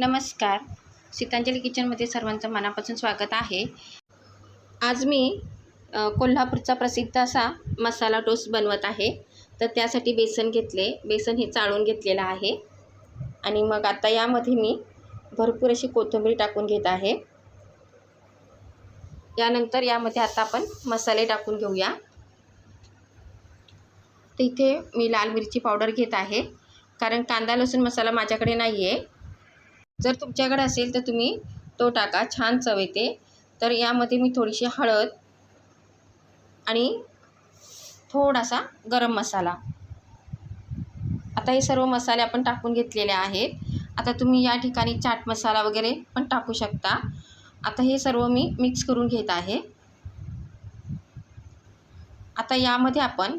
नमस्कार. सीतांजली किचनमध्ये सर्वांचं मनापासून स्वागत आहे. आज मी कोल्हापूरचा प्रसिद्ध असा मसाला टोस्ट बनवत आहे. तर त्यासाठी बेसन घेतले. बेसन हे चाळून घेतलेलं आहे. आणि मग आता यामध्ये मी भरपूर अशी कोथिंबीर टाकून घेत आहे. यानंतर यामध्ये आता आपण मसाले टाकून घेऊया. तर इथे मी लाल मिरची पावडर घेत आहे. कारण कांदा लसूण मसाला माझ्याकडे नाही आहे जर तुमच्याकडे असेल तर तुम्ही तो टाका छान चव येते. तर यामध्ये मी थोडीशी हळद आणि थोडासा गरम मसाला. आता हे सर्व मसाले आपण टाकून घेतलेले आहेत. आता तुम्ही या ठिकाणी चाट मसाला वगैरे पण टाकू शकता. आता हे सर्व मी मिक्स करून घेत आहे. आता यामध्ये आपण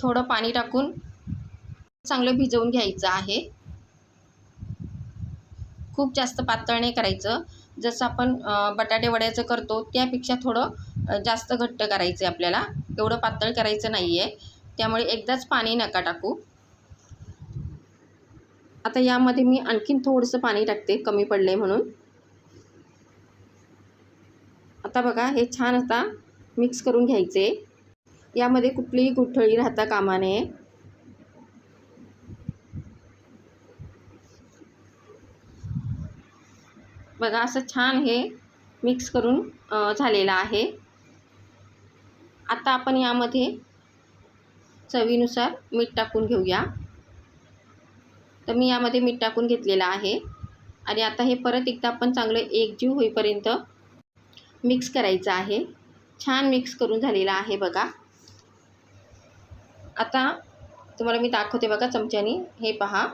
थोडं पाणी टाकून चांगलं भिजवून घ्यायचं आहे. खूप जास्त पातळ नाही करायचं. जसं आपण बटाटेवड्याचं बटाटे वड्याचं करतो त्यापेक्षा थोडं जास्त घट्ट करायचं आहे आपल्याला. एवढं पातळ करायचं नाही आहे त्यामुळे एकदाच पाणी नका टाकू. आता यामध्ये मी आणखीन थोडंसं पाणी टाकते कमी पडलं म्हणून. आता बघा हे छान आता मिक्स करून घ्यायचे यामध्ये कुठलीही गुठळी राहता कामा नये. बघा असं छान हे मिक्स करून झालेलं आहे. आता आपण यामध्ये चवीनुसार मीठ टाकून घेऊया. तर मी यामध्ये मीठ टाकून घेतलेलं आहे. आणि आता हे परत एकदा आपण चांगलं एकजीव होईपर्यंत मिक्स करायचं आहे. छान मिक्स करून झालेलं आहे बघा. आता तुम्हाला मी दाखवते बघा चमच्यानी. हे पहा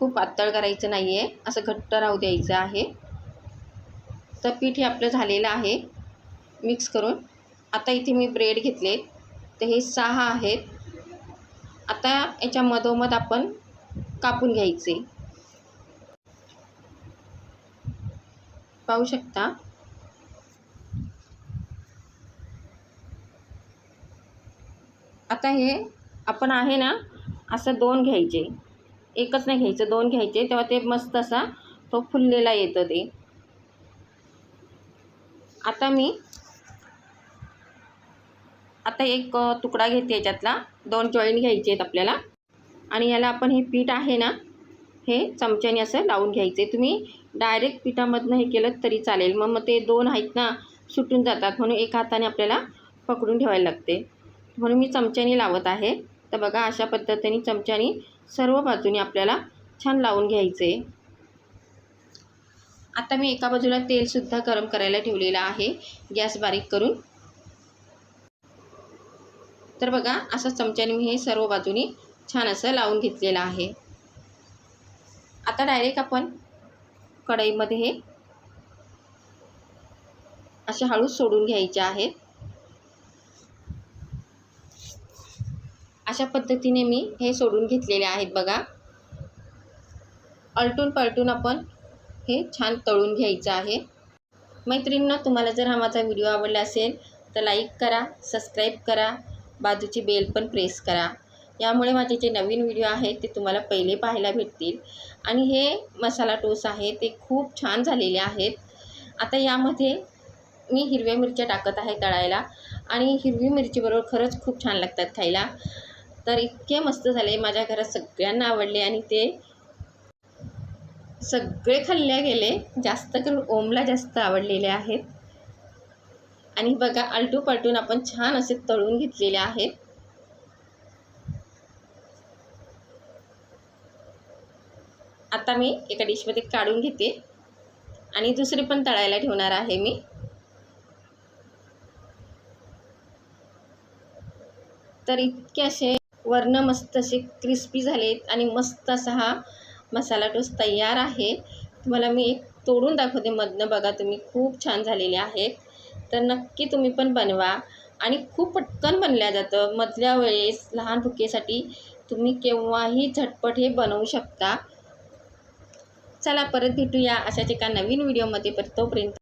खूप पातळ करायचं नाही आहे असं घट्ट राहू द्यायचं आहे. तर पीठ हे आपलं झालेलं आहे. मिक्स करून. आता इथे मी ब्रेड घेतले तर हे सहा आहेत. आता याच्या मधोमध आपण कापून घ्यायचे. पाहू शकता? आता हे आपण आहे ना असं दोन घ्यायचे. एकच नाही घ्यायचं दोन घ्यायचे. तेव्हा ते मस्त असा तो फुललेला येतं ते. आता मी आता एक तुकडा घेते याच्यातला. दोन जॉईंट घ्यायचे आहेत आपल्याला. आणि याला आपण हे पीठ आहे ना हे चमच्याने असं लावून घ्यायचे. तुम्ही डायरेक्ट पिठामधनं हे केलं तरी चालेल. मग मग ते दोन आहेत ना सुटून जातात. म्हणून एका हाताने आपल्याला पकडून ठेवायला लागते. म्हणून मी चमच्याने लावत आहे. तर बघा अशा पद्धतीने चमच्याने सर्व बाजूने आपल्याला छान लावून घ्यायचे. आता मी एका बाजूला तेलसुद्धा गरम करायला ठेवलेलं आहे. गॅस बारीक करून. तर बघा असं चमच्याने मी हे सर्व बाजूनी छान असं लावून घेतलेलं आहे. आता डायरेक्ट आपण कढईमध्ये हे असे हळू सोडून घ्यायचे आहेत. अशा पद्धतीने मी हे सोडून घेतलेले आहेत बघा. अलटून पलटून आपण हे छान तळून घ्यायचं आहे. मैत्रिणींना तुम्हाला जर हा माझा व्हिडिओ आवडला असेल तर लाईक करा सबस्क्राईब करा बाजूची बेल पण प्रेस करा. यामुळे माझे जे नवीन व्हिडिओ आहेत ते तुम्हाला पहिले पाहायला भेटतील. आणि हे मसाला टोस आहे ते खूप छान झालेले आहेत. आता यामध्ये मी हिरव्या मिरच्या टाकत आहे तळायला. आणि हिरवी मिरचीबरोबर खरंच खूप छान लागतात खायला. तर इतके मस्त झाले माझ्या घरात सगळ्यांना आवडले आणि ते सगळे खाल्ले गेले. जास्त करून ओमला जास्त आवडलेले आहेत. आणि बघा आलटू पलटून आपण छान असे तळून घेतलेले आहेत. आता मी एका डिशमध्ये काढून घेते. आणि दुसरी पण तळायला ठेवणार आहे मी. तर इतके असे वर्ण मस्त असे क्रिस्पी झालेत आणि मस्त असा हा मसाला टोस्ट तयार आहे. तुम्हाला मी एक तोडून दाखवते मधनं. बघा तुम्ही खूप छान झालेले आहेत. तर नक्की तुम्ही पण बनवा. आणि खूप पटकन बनल्या जातं. मधल्या वेळेस लहान भुकेसाठी तुम्ही केव्हाही झटपट हे बनवू शकता. चला परत भेटूया अशाच एका नवीन व्हिडिओमध्ये. पर तोपर्यंत